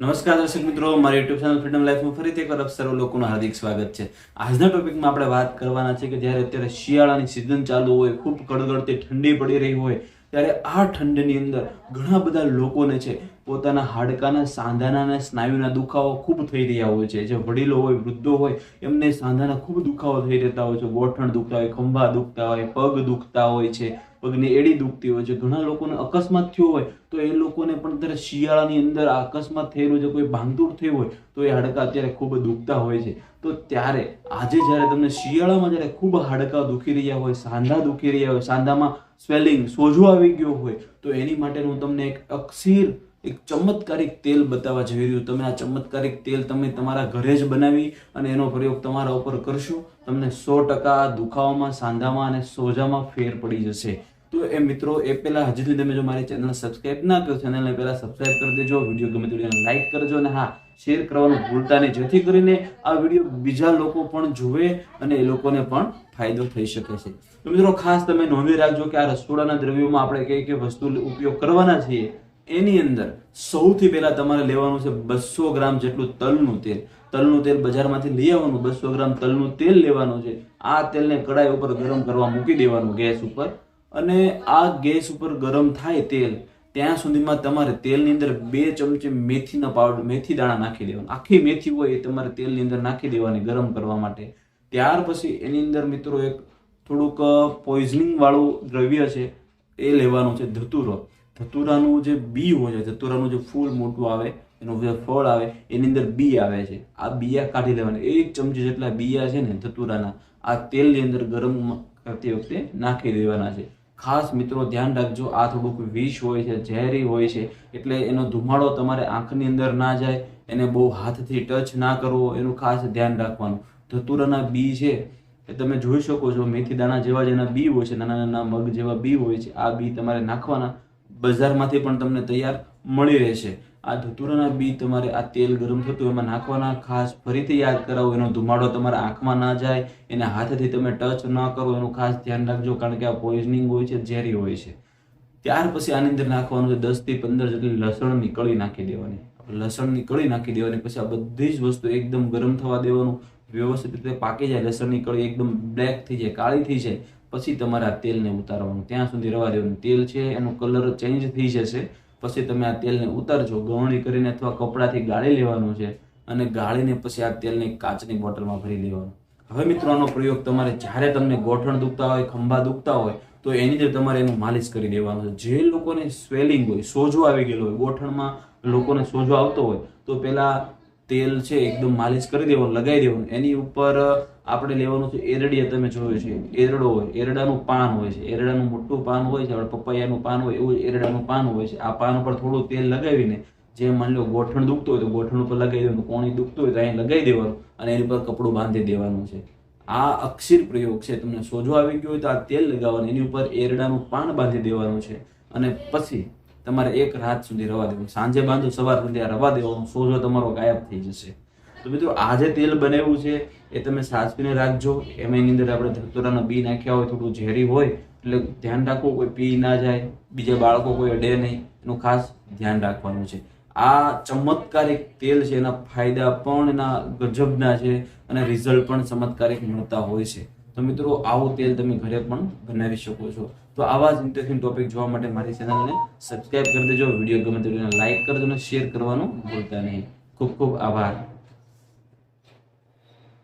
નમસ્કાર દર્શક મિત્રો, મારી યુટ્યુબ ચેનલ ફ્રીડમ લાઈફમાં ફરીથી એકવાર આપ સર્વ લોકોનું હાર્દિક સ્વાગત છે. આજના ટોપિકમાં આપણે વાત કરવાના છે કે જ્યારે અત્યારે શિયાળાની સિઝન ચાલુ હોય, ખૂબ કડગડતી ઠંડી પડી રહી હોય, ત્યારે આ ઠંડીની અંદર ઘણા બધા લોકોને છે પોતાના હાડકાના સાંધાના અને સ્નાયુના દુખાવો ખૂબ થઈ રહ્યા હોય છે. જે વડીલો હોય, વૃદ્ધો હોય, એમને સાંધાના ખૂબ દુખાવો થઈ રહેતા હોય છે. ગોઠણ દુખતા હોય, ખંભા દુખતા હોય, પગ દુખતા હોય છે. પગની એડી દુખતી હોય છે. ઘણા લોકોને અકસ્માત થયો હોય, તો એ લોકોને પણ અત્યારે શિયાળાની અંદર અકસ્માત થયેલું છે કોઈ ભાંગતૂર થયું હોય, તો એ હાડકા અત્યારે ખૂબ દુખતા હોય છે. તો ત્યારે આજે જ્યારે તમને શિયાળામાં જ્યારે ખૂબ હાડકા દુખી રહ્યા હોય, સાંધા દુખી રહ્યા હોય, સાંધામાં સ્વેલિંગ સોજો આવી ગયો હોય, તો એની માટેનું તમને એક અક્ષીર એક ચમત્કારિક તેલ બતાવવા જઈ રહ્યું. તમે આ ચમત્કારિક તેલ તમે તમારા ઘરે જ બનાવી અને એનો પ્રયોગ તમારા ઉપર કરશો, તમને સો ટકા દુખાવામાં, સાંધામાં અને સોજામાં ફેર પડી જશે. તો એ મિત્રો, એ પહેલાં હજી સુધી તમે જો મારી ચેનલ સબસ્ક્રાઈબ ના કરો ચેનલને પહેલાં સબસ્ક્રાઈબ કરી દેજો વીડિયો ગમે તો લાઈક કરજો અને હા શેર કરવાનું ભૂલતા નહીં. જેથી કરીને આ વીડિયો બીજા લોકો પણ જુએ અને એ લોકોને પણ ફાયદો થઈ શકે છે. તો મિત્રો, ખાસ તમે નોંધી રાખજો કે આ રસોડાના દ્રવ્યોમાં આપણે કઈ કઈ વસ્તુ ઉપયોગ કરવાના છીએ. એની અંદર સૌથી પહેલા તમારે લેવાનું છે બસો ગ્રામ જેટલું તલનું તેલ. તલનું તેલ બજારમાંથી લઈ આવવાનું, બસો ગ્રામ તલનું તેલ લેવાનું છે. આ તેલને કડાઈ ઉપર ગરમ કરવા મૂકી દેવાનું ગેસ ઉપર. અને આ ગેસ ઉપર ગરમ થાય તેલ, ત્યાં સુધીમાં તમારે તેલની અંદર બે ચમચી મેથીના પાવડર, મેથી દાણા નાખી દેવાના. આખી મેથી હોય એ તમારે તેલની અંદર નાખી દેવાની ગરમ કરવા માટે. ત્યાર પછી એની અંદર મિત્રો એક થોડુંક પોઈઝનિંગ વાળું દ્રવ્ય છે એ લેવાનું છે ધતુરો. ધતુરાનું જે બી હોય છે ધતુરાનું જે ફૂલ મોટું આવે, એનું જે ફળ આવે, એની અંદર બી આવે છે. આ બીયા કાઢી લેવાના. એક ચમચી જેટલા બીયા છે ને ધતુરાના આ તેલની અંદર ગરમ કરતી વખતે નાખી દેવાના છે. ખાસ મિત્રો ધ્યાન રાખજો, આ થોડુંક વિષ હોય છે, ઝેરી હોય છે, એટલે એનો ધુમાડો તમારે આંખની અંદર ના જાય, એને બહુ હાથથી ટચ ના કરવો, એનું ખાસ ધ્યાન રાખવાનું. ધતુરાના બી છે, એ તમે જોઈ શકો છો, મેથી દાણા જેવા જેના બી હોય છે નાના નાના મગ જેવા બી હોય છે, આ બી તમારે નાખવાના. બજારમાંથી પણ તમને તૈયાર મળી રહેશે. આ ધતુરાના બી તમારે આ તેલ ગરમ થતું એમાં નાખવાના, ખાસ ફરીથી યાદ કરાવો, એનો ધુમાડો તમારા આંખમાં ના જાય, એને હાથથી તમે ટચ ન કરો, એનું ખાસ ધ્યાન રાખજો, કારણ કે આ પોઈઝનિંગ હોય છે, ઝેરી હોય છે. ત્યાર પછી આની અંદર નાખવાનું છે દસથી પંદર જેટલી લસણની કળી નાખી દેવાની. લસણની કળી નાખી દેવાની, પછી આ બધી જ વસ્તુ એકદમ ગરમ થવા દેવાનું. વ્યવસ્થિત રીતે પાકી જાય, લસણની કળી એકદમ બ્લેક થઈ જાય, કાળી થઈ જાય. પછી તમારે આ તેલને ઉતારવાનું. ત્યાં સુધી રવા દેવાનું તેલ છે, એનો કલર ચેન્જ થઈ જશે. પછી તમે આ તેલને ઉતારજો ગવણી કરીને અથવા કપડાથી ગાળી લેવાનું છે અને ગાળીને પછી આ તેલને કાચની બોટલમાં ભરી લેવાનું હવે મિત્રો આનો પ્રયોગ, તમારે જ્યારે તમને ગોઠણ દુખતા હોય, ખંભા દુખતા હોય, તો એની જે તમારે એનું માલિશ કરી દેવાનું છે. જે લોકોને સ્વેલિંગ હોય, સોજો આવી ગયેલો હોય, ગોઠણમાં લોકોને સોજો આવતો હોય, તો પેલા તેલ છે, એકદમ માલિશ કરી દેવાનું, લગાવી દેવાનું. એની ઉપર આપણે લેવાનું છે એરડિયા, તમે જોયું છે. એરડો હોય, એરડાનું પાન હોય છે. એરડાનું મોટું પાન હોય છે આપણે પપૈયાનું પાન હોય, એવું એરડાનું પાન હોય છે. આ પાન ઉપર થોડું તેલ લગાવીને, જે માની લો ગોઠણ દુખતું હોય તો ગોઠણ ઉપર લગાવી દેવાનું. કોણી દુખતું હોય તો અહીં લગાવી દેવાનું અને એની પર કપડું બાંધી દેવાનું છે. આ અક્ષીર પ્રયોગ છે. તમને સોજો આવી ગયો હોય તો આ તેલ લગાવવાનું, એની ઉપર એરડાનું પાન બાંધી દેવાનું છે. અને પછી તમારે એક રાત સુધી રવા દેવાનું. સાંજે બાંધો, સવાર સુધી આ રવા દેવાનું. સોજો તમારો ગાયબ થઈ જશે. તો મિત્રો આ જે તેલ બનાવ્યું છે, એ તમે સાચવીને રાખજો. એમાં એની અંદર આપણે ધતુરાના બી નાખ્યા હોય, થોડું ઝેરી હોય, એટલે ધ્યાન રાખવું કોઈ પી ના જાય, બીજા બાળકો કોઈ અડે નહીં, એનું ખાસ ધ્યાન રાખવાનું છે. આ ચમત્કારિક તેલ છે, એના ફાયદા પણ, એના ગજબના છે, અને રિઝલ્ટ પણ ચમત્કારિક મળતા હોય છે. તો મિત્રો, આવું તેલ તમે ઘરે પણ બનાવી શકો છો. તો આવા જ ઇન્ટરેસ્ટિંગ ટોપિક જોવા માટે મારી ચેનલને સબસ્ક્રાઇબ કરી દેજો. વીડિયો ગમે તો લાઈક કરજો અને શેર કરવાનું ભૂલતા નહીં. ખૂબ ખૂબ આભાર.